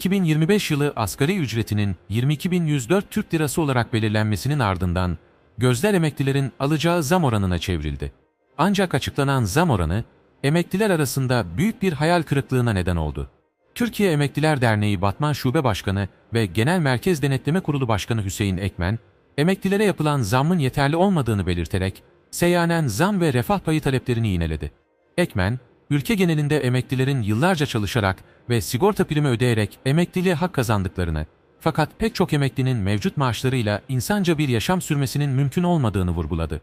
2025 yılı asgari ücretinin 22.104 Türk Lirası olarak belirlenmesinin ardından gözler emeklilerin alacağı zam oranına çevrildi. Ancak açıklanan zam oranı emekliler arasında büyük bir hayal kırıklığına neden oldu. Türkiye Emekliler Derneği Batman Şube Başkanı ve Genel Merkez Denetleme Kurulu Başkanı Hüseyin Ekmen, emeklilere yapılan zammın yeterli olmadığını belirterek seyyanen zam ve refah payı taleplerini yineledi. Ekmen, ülke genelinde emeklilerin yıllarca çalışarak ve sigorta primi ödeyerek emekliliğe hak kazandıklarını, fakat pek çok emeklinin mevcut maaşlarıyla insanca bir yaşam sürmesinin mümkün olmadığını vurguladı.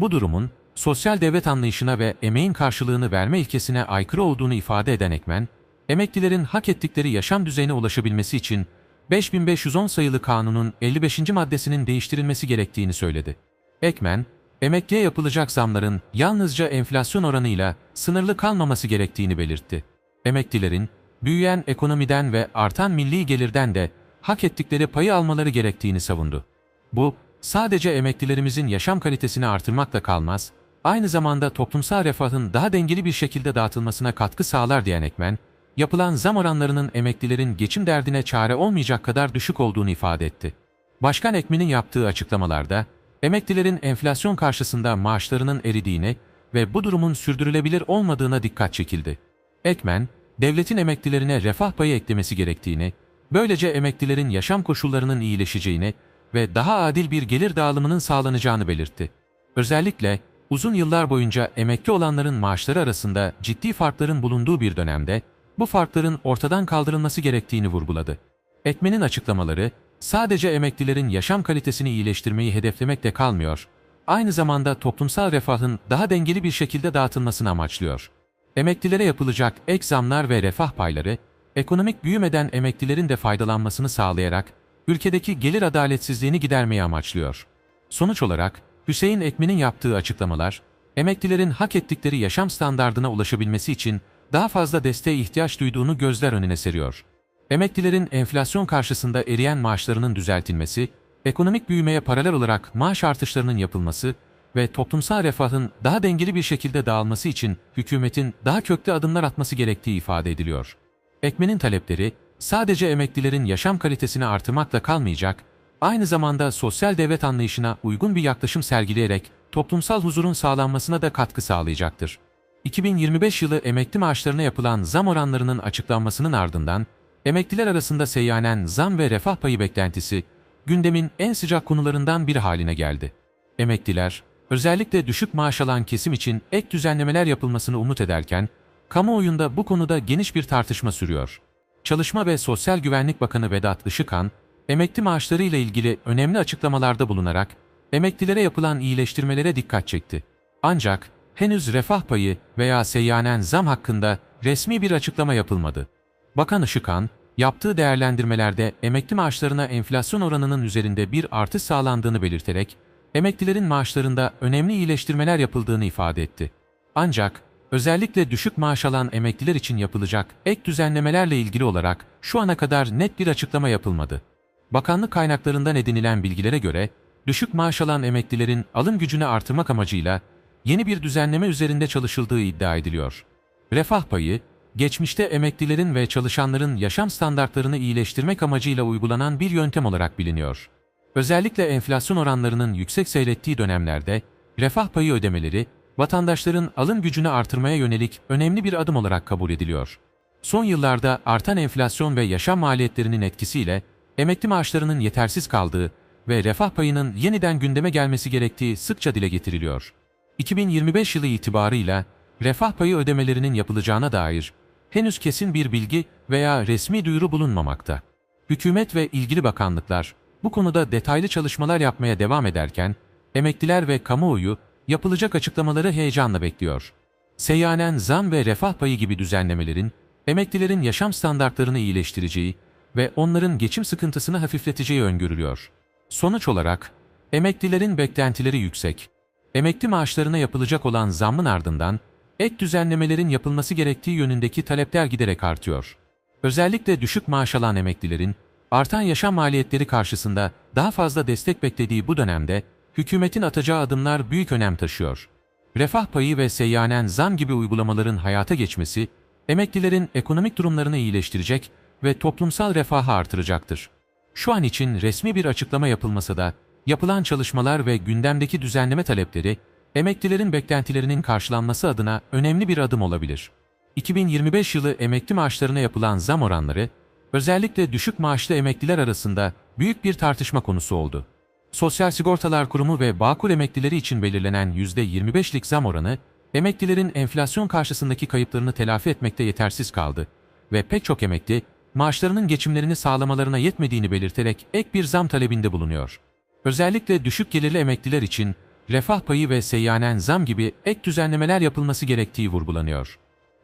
Bu durumun, sosyal devlet anlayışına ve emeğin karşılığını verme ilkesine aykırı olduğunu ifade eden Ekmen, emeklilerin hak ettikleri yaşam düzeyine ulaşabilmesi için 5510 sayılı kanunun 55. maddesinin değiştirilmesi gerektiğini söyledi. Ekmen, emekliye yapılacak zamların yalnızca enflasyon oranıyla sınırlı kalmaması gerektiğini belirtti. Emeklilerin, büyüyen ekonomiden ve artan milli gelirden de hak ettikleri payı almaları gerektiğini savundu. Bu, sadece emeklilerimizin yaşam kalitesini artırmakla kalmaz, aynı zamanda toplumsal refahın daha dengeli bir şekilde dağıtılmasına katkı sağlar diyen Ekmen, yapılan zam oranlarının emeklilerin geçim derdine çare olmayacak kadar düşük olduğunu ifade etti. Başkan Ekmen'in yaptığı açıklamalarda, emeklilerin enflasyon karşısında maaşlarının eridiğini ve bu durumun sürdürülebilir olmadığına dikkat çekildi. Ekmen, devletin emeklilerine refah payı eklemesi gerektiğini, böylece emeklilerin yaşam koşullarının iyileşeceğini ve daha adil bir gelir dağılımının sağlanacağını belirtti. Özellikle uzun yıllar boyunca emekli olanların maaşları arasında ciddi farkların bulunduğu bir dönemde bu farkların ortadan kaldırılması gerektiğini vurguladı. Ekmen'in açıklamaları sadece emeklilerin yaşam kalitesini iyileştirmeyi hedeflemekle kalmıyor, aynı zamanda toplumsal refahın daha dengeli bir şekilde dağıtılmasını amaçlıyor. Emeklilere yapılacak ek zamlar ve refah payları, ekonomik büyümeden emeklilerin de faydalanmasını sağlayarak ülkedeki gelir adaletsizliğini gidermeyi amaçlıyor. Sonuç olarak Hüseyin Ekmen'in yaptığı açıklamalar, emeklilerin hak ettikleri yaşam standardına ulaşabilmesi için daha fazla desteğe ihtiyaç duyduğunu gözler önüne seriyor. Emeklilerin enflasyon karşısında eriyen maaşlarının düzeltilmesi, ekonomik büyümeye paralel olarak maaş artışlarının yapılması ve toplumsal refahın daha dengeli bir şekilde dağılması için hükümetin daha köklü adımlar atması gerektiği ifade ediliyor. Ekmen'in talepleri sadece emeklilerin yaşam kalitesini artırmakla kalmayacak, aynı zamanda sosyal devlet anlayışına uygun bir yaklaşım sergileyerek toplumsal huzurun sağlanmasına da katkı sağlayacaktır. 2025 yılı emekli maaşlarına yapılan zam oranlarının açıklanmasının ardından, emekliler arasında seyyanen zam ve refah payı beklentisi, gündemin en sıcak konularından biri haline geldi. Emekliler, özellikle düşük maaş alan kesim için ek düzenlemeler yapılmasını umut ederken, kamuoyunda bu konuda geniş bir tartışma sürüyor. Çalışma ve Sosyal Güvenlik Bakanı Vedat Işıkhan, emekli maaşları ile ilgili önemli açıklamalarda bulunarak, emeklilere yapılan iyileştirmelere dikkat çekti. Ancak, henüz refah payı veya seyyanen zam hakkında resmi bir açıklama yapılmadı. Bakan Işıkhan, yaptığı değerlendirmelerde emekli maaşlarına enflasyon oranının üzerinde bir artış sağlandığını belirterek, emeklilerin maaşlarında önemli iyileştirmeler yapıldığını ifade etti. Ancak, özellikle düşük maaş alan emekliler için yapılacak ek düzenlemelerle ilgili olarak şu ana kadar net bir açıklama yapılmadı. Bakanlık kaynaklarından edinilen bilgilere göre, düşük maaş alan emeklilerin alım gücünü artırmak amacıyla yeni bir düzenleme üzerinde çalışıldığı iddia ediliyor. Refah payı, geçmişte emeklilerin ve çalışanların yaşam standartlarını iyileştirmek amacıyla uygulanan bir yöntem olarak biliniyor. Özellikle enflasyon oranlarının yüksek seyrettiği dönemlerde refah payı ödemeleri vatandaşların alım gücünü artırmaya yönelik önemli bir adım olarak kabul ediliyor. Son yıllarda artan enflasyon ve yaşam maliyetlerinin etkisiyle emekli maaşlarının yetersiz kaldığı ve refah payının yeniden gündeme gelmesi gerektiği sıkça dile getiriliyor. 2025 yılı itibarıyla refah payı ödemelerinin yapılacağına dair henüz kesin bir bilgi veya resmi duyuru bulunmamakta. Hükümet ve ilgili bakanlıklar bu konuda detaylı çalışmalar yapmaya devam ederken, emekliler ve kamuoyu yapılacak açıklamaları heyecanla bekliyor. Seyyanen zam ve refah payı gibi düzenlemelerin, emeklilerin yaşam standartlarını iyileştireceği ve onların geçim sıkıntısını hafifleteceği öngörülüyor. Sonuç olarak, emeklilerin beklentileri yüksek. Emekli maaşlarına yapılacak olan zammın ardından, ek düzenlemelerin yapılması gerektiği yönündeki talepler giderek artıyor. Özellikle düşük maaş alan emeklilerin, artan yaşam maliyetleri karşısında daha fazla destek beklediği bu dönemde, hükümetin atacağı adımlar büyük önem taşıyor. Refah payı ve seyyanen zam gibi uygulamaların hayata geçmesi, emeklilerin ekonomik durumlarını iyileştirecek ve toplumsal refahı artıracaktır. Şu an için resmi bir açıklama yapılmasa da yapılan çalışmalar ve gündemdeki düzenleme talepleri emeklilerin beklentilerinin karşılanması adına önemli bir adım olabilir. 2025 yılı emekli maaşlarına yapılan zam oranları özellikle düşük maaşlı emekliler arasında büyük bir tartışma konusu oldu. Sosyal Sigortalar Kurumu ve Bağkur emeklileri için belirlenen %25'lik zam oranı, emeklilerin enflasyon karşısındaki kayıplarını telafi etmekte yetersiz kaldı ve pek çok emekli, maaşlarının geçimlerini sağlamalarına yetmediğini belirterek ek bir zam talebinde bulunuyor. Özellikle düşük gelirli emekliler için refah payı ve seyyanen zam gibi ek düzenlemeler yapılması gerektiği vurgulanıyor.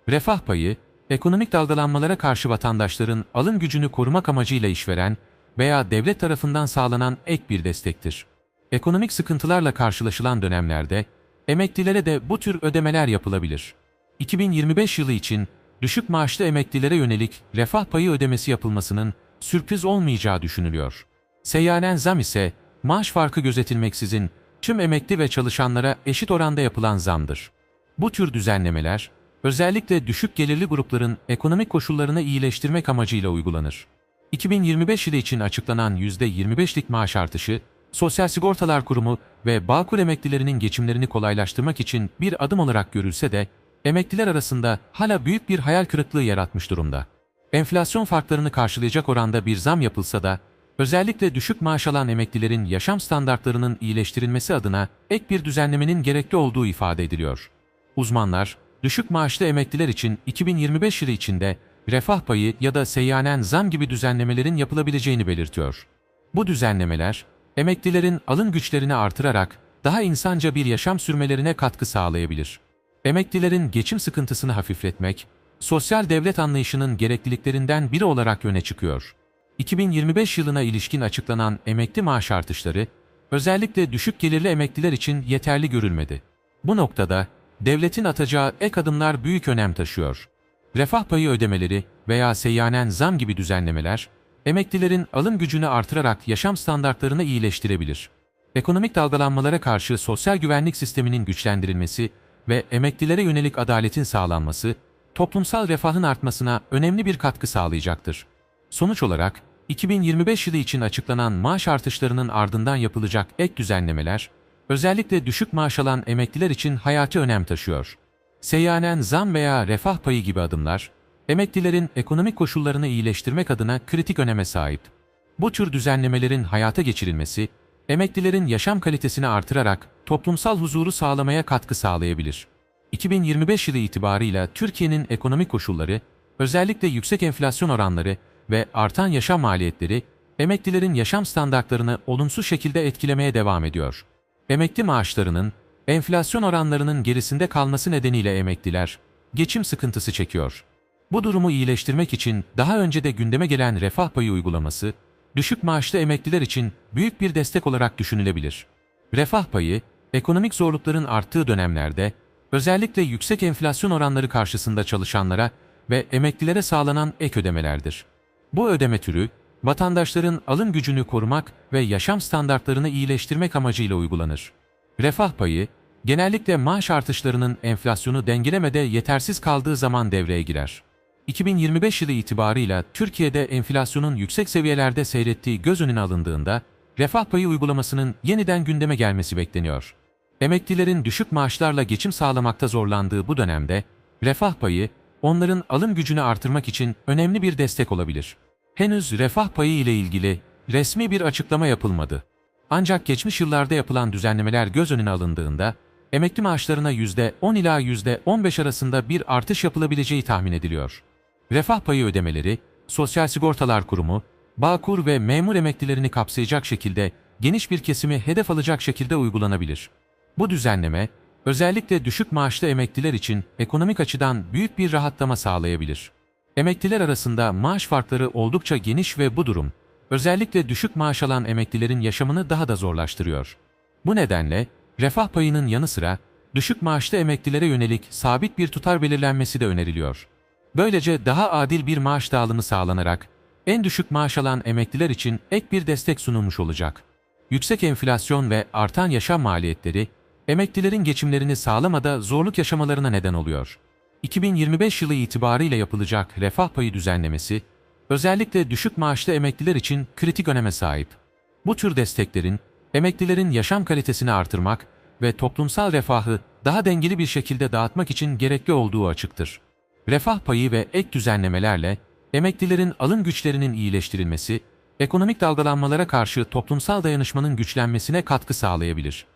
Refah payı, ekonomik dalgalanmalara karşı vatandaşların alım gücünü korumak amacıyla işveren veya devlet tarafından sağlanan ek bir destektir. Ekonomik sıkıntılarla karşılaşılan dönemlerde emeklilere de bu tür ödemeler yapılabilir. 2025 yılı için düşük maaşlı emeklilere yönelik refah payı ödemesi yapılmasının sürpriz olmayacağı düşünülüyor. Seyyanen zam ise maaş farkı gözetilmeksizin tüm emekli ve çalışanlara eşit oranda yapılan zamdır. Bu tür düzenlemeler, özellikle düşük gelirli grupların ekonomik koşullarını iyileştirmek amacıyla uygulanır. 2025 yılı için açıklanan %25'lik maaş artışı, Sosyal Sigortalar Kurumu ve Bağkur emeklilerinin geçimlerini kolaylaştırmak için bir adım olarak görülse de, emekliler arasında hala büyük bir hayal kırıklığı yaratmış durumda. Enflasyon farklarını karşılayacak oranda bir zam yapılsa da, özellikle düşük maaş alan emeklilerin yaşam standartlarının iyileştirilmesi adına ek bir düzenlemenin gerekli olduğu ifade ediliyor. Uzmanlar, düşük maaşlı emekliler için 2025 yılı içinde refah payı ya da seyyanen zam gibi düzenlemelerin yapılabileceğini belirtiyor. Bu düzenlemeler, emeklilerin alın güçlerini artırarak daha insanca bir yaşam sürmelerine katkı sağlayabilir. Emeklilerin geçim sıkıntısını hafifletmek, sosyal devlet anlayışının gerekliliklerinden biri olarak öne çıkıyor. 2025 yılına ilişkin açıklanan emekli maaş artışları, özellikle düşük gelirli emekliler için yeterli görülmedi. Bu noktada devletin atacağı ek adımlar büyük önem taşıyor. Refah payı ödemeleri veya seyyanen zam gibi düzenlemeler, emeklilerin alım gücünü artırarak yaşam standartlarını iyileştirebilir. Ekonomik dalgalanmalara karşı sosyal güvenlik sisteminin güçlendirilmesi ve emeklilere yönelik adaletin sağlanması, toplumsal refahın artmasına önemli bir katkı sağlayacaktır. Sonuç olarak, 2025 yılı için açıklanan maaş artışlarının ardından yapılacak ek düzenlemeler, özellikle düşük maaş alan emekliler için hayati önem taşıyor. Seyyanen zam veya refah payı gibi adımlar, emeklilerin ekonomik koşullarını iyileştirmek adına kritik öneme sahip. Bu tür düzenlemelerin hayata geçirilmesi, emeklilerin yaşam kalitesini artırarak toplumsal huzuru sağlamaya katkı sağlayabilir. 2025 yılı itibarıyla Türkiye'nin ekonomik koşulları, özellikle yüksek enflasyon oranları ve artan yaşam maliyetleri, emeklilerin yaşam standartlarını olumsuz şekilde etkilemeye devam ediyor. Emekli maaşlarının, enflasyon oranlarının gerisinde kalması nedeniyle emekliler, geçim sıkıntısı çekiyor. Bu durumu iyileştirmek için daha önce de gündeme gelen refah payı uygulaması, düşük maaşlı emekliler için büyük bir destek olarak düşünülebilir. Refah payı, ekonomik zorlukların arttığı dönemlerde, özellikle yüksek enflasyon oranları karşısında çalışanlara ve emeklilere sağlanan ek ödemelerdir. Bu ödeme türü, vatandaşların alım gücünü korumak ve yaşam standartlarını iyileştirmek amacıyla uygulanır. Refah payı, genellikle maaş artışlarının enflasyonu dengelemede yetersiz kaldığı zaman devreye girer. 2025 yılı itibarıyla Türkiye'de enflasyonun yüksek seviyelerde seyrettiği göz önüne alındığında, refah payı uygulamasının yeniden gündeme gelmesi bekleniyor. Emeklilerin düşük maaşlarla geçim sağlamakta zorlandığı bu dönemde, refah payı, onların alım gücünü artırmak için önemli bir destek olabilir. Henüz refah payı ile ilgili resmi bir açıklama yapılmadı. Ancak geçmiş yıllarda yapılan düzenlemeler göz önüne alındığında, emekli maaşlarına %10 ila %15 arasında bir artış yapılabileceği tahmin ediliyor. Refah payı ödemeleri, Sosyal Sigortalar Kurumu, Bağkur ve memur emeklilerini kapsayacak şekilde geniş bir kesimi hedef alacak şekilde uygulanabilir. Bu düzenleme, özellikle düşük maaşlı emekliler için ekonomik açıdan büyük bir rahatlama sağlayabilir. Emekliler arasında maaş farkları oldukça geniş ve bu durum, özellikle düşük maaş alan emeklilerin yaşamını daha da zorlaştırıyor. Bu nedenle, refah payının yanı sıra, düşük maaşlı emeklilere yönelik sabit bir tutar belirlenmesi de öneriliyor. Böylece daha adil bir maaş dağılımı sağlanarak, en düşük maaş alan emekliler için ek bir destek sunulmuş olacak. Yüksek enflasyon ve artan yaşam maliyetleri, emeklilerin geçimlerini sağlamada zorluk yaşamalarına neden oluyor. 2025 yılı itibariyle yapılacak refah payı düzenlemesi, özellikle düşük maaşlı emekliler için kritik öneme sahip. Bu tür desteklerin, emeklilerin yaşam kalitesini artırmak ve toplumsal refahı daha dengeli bir şekilde dağıtmak için gerekli olduğu açıktır. Refah payı ve ek düzenlemelerle emeklilerin alım güçlerinin iyileştirilmesi, ekonomik dalgalanmalara karşı toplumsal dayanışmanın güçlenmesine katkı sağlayabilir.